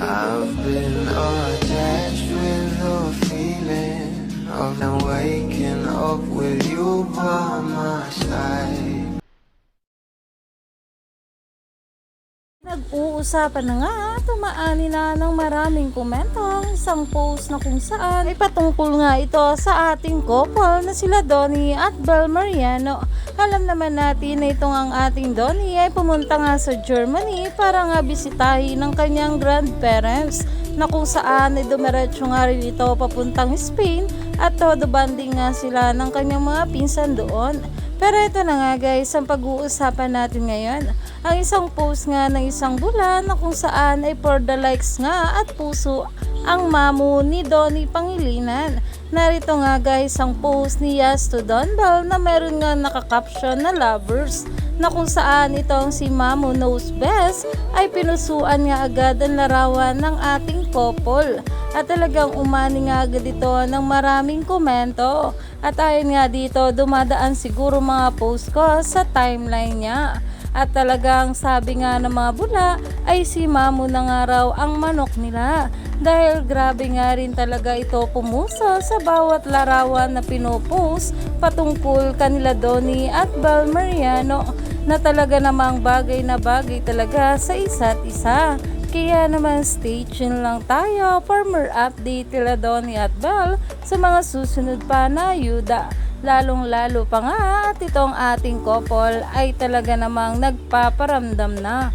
I've been attached with the feeling of now waking up with you by my side. Nag-uusapan na nga, tumaani na ng maraming komento ang isang post na kung saan ay patungkol nga ito sa ating couple na sila Donnie at Bel Mariano. Alam naman natin na itong ang ating Donnie ay pumunta nga sa Germany para nga bisitahin ng kanyang grandparents na kung saan ay dumiretso nga rin ito papuntang Spain at todo banding nga sila ng kanyang mga pinsan doon. Pero ito na nga guys, ang pag-uusapan natin ngayon. Ang isang post nga ng isang bulan na kung saan ay for the likes nga at puso ang mamu ni Donnie Pangilinan. Narito nga guys ang post ni Yas to Donbal na meron nga nakakaption na lovers na kung saan itong si Mamu Knows Best ay pinusuan nga agad ang larawan ng ating couple. At talagang umani nga agad ito ng maraming komento. At ayon nga dito, dumadaan siguro mga post ko sa timeline niya. At talagang sabi nga ng mga bula ay si Mamu na nga raw ang manok nila. Dahil grabe nga rin talaga ito pumusa sa bawat larawan na pinopost patungkol kanila Donnie at Bel Mariano na talaga namang bagay na bagay talaga sa isa't isa. Kaya naman stay tuned lang tayo for more update nila Donnie at Bel sa mga susunod pa na yuda. Lalong lalo pa nga at itong ating couple ay talaga namang nagpaparamdam na.